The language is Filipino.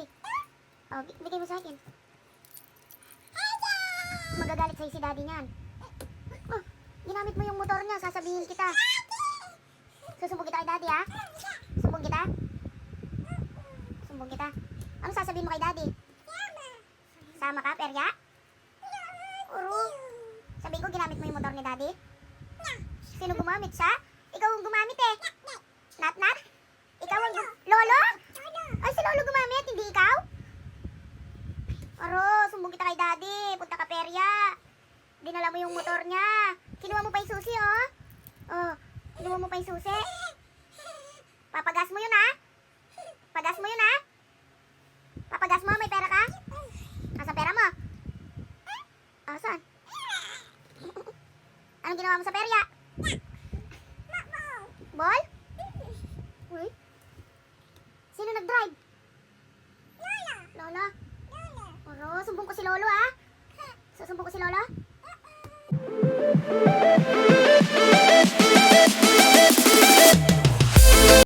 sabi. Oh, bigay mo sa akin. Magagalit sa'yo si daddy niyan. Oh, ginamit mo yung motor niya, sasabihin kita. Susumbong kita kay daddy, ha? Sumbong kita? Sumbong kita? Ano sasabihin mo kay daddy? Sama ka, perya? Uru? Sabihin ko ginamit mo yung motor ni daddy? Sino gumamit siya? Aro, sumbong kita kay daddy. Punta ka perya. Dinala mo yung motor niya. Kinuha mo pa yung susi, oh. Oh, kinuha mo pa yung susi. Papagas mo yun, ha? Pagas mo yun, ha? Papagas mo, may pera ka? Asan pera mo? Asan? Anong ginawa mo sa perya? Ball? Uy? Sino nag-drive? Lola. Oro, sumbong ko si Lolo, ha? Susumbong ko si Lolo?